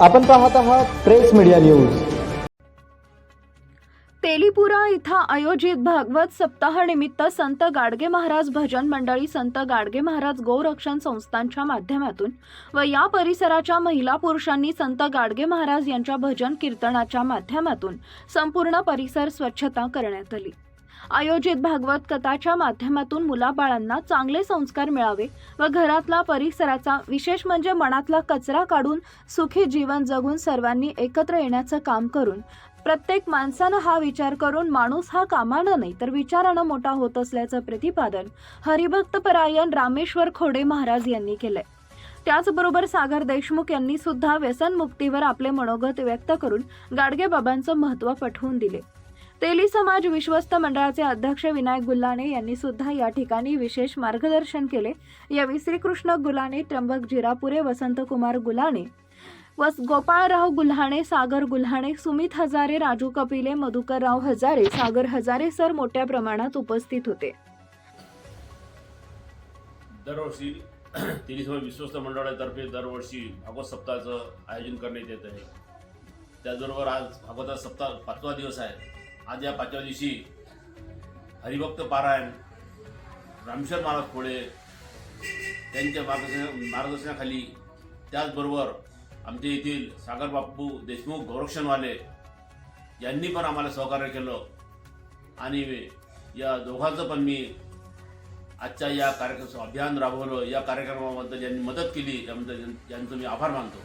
आपण पाहत आहात प्रेस मीडिया न्यूज. तेलीपुरा इथं आयोजित भागवत सप्ताहानिमित्त संत गाडगे महाराज भजन मंडळी संत गाडगे महाराज गोरक्षण संस्थांच्या माध्यमातून व या परिसराच्या महिला पुरुषांनी संत गाडगे महाराज यांच्या भजन कीर्तनाच्या माध्यमातून संपूर्ण परिसर स्वच्छता करण्यात आली. आयोजित भागवत कथाच्या माध्यमातून मुलाबाळांना चांगले संस्कार मिळावे व घरातला परिसराचा विशेष म्हणजे मनातला कचरा काढून सुखी जीवन जगून सर्वांनी एकत्र येण्याचं काम करून प्रत्येक माणसानं हा विचार करून माणूस हा कामानं नाही तर विचारानं मोठा होत असल्याचं प्रतिपादन हरिभक्त परायण रामेश्वर खोडे महाराज यांनी केलंय. त्याचबरोबर सागर देशमुख यांनी सुद्धा व्यसनमुक्तीवर आपले मनोगत व्यक्त करून गाडगे बाबांचं महत्त्व पटवून दिले. तेली समाज विश्वस्त मंडळाचे अध्यक्ष विनायक गुल्लाने यांनी सुद्धा या ठिकाणी विशेष मार्गदर्शन केले. यावेळी श्रीकृष्ण गुलाने त्र्यंबक जिरापुरे वसंतकुमार गुलाने व गोपाळराव गुल्हाणे सागर गुल्हाणे सुमित हजारे राजू कपिले मधुकरराव हजारे सागर हजारे सर मोठ्या प्रमाणात उपस्थित होते. दरवर्षी तिन्ही समय विश्वस्त मंडळातर्फे दरवर्षी भागवत सप्ताहाचं आयोजन करण्यात येत आहे. त्याचबरोबर आज भागवत सप्ताह पाचवा दिवस आहे. आज या पाचव्या दिवशी हरिभक्त पारायण रामेश्वर महाराज खोळे त्यांच्या मार्गदर्शन मार्गदर्शनाखाली. त्याचबरोबर आमच्या येथील सागर बापू देशमुख गौरक्षणवाले यांनी पण आम्हाला सहकार्य केलं. आणि या दोघांचं पण मी आजच्या या कार्यक्रम अभियान राबवलं. या कार्यक्रमाबद्दल ज्यांनी मदत केली. त्याबद्दल ज्यांचं मी आभार मानतो.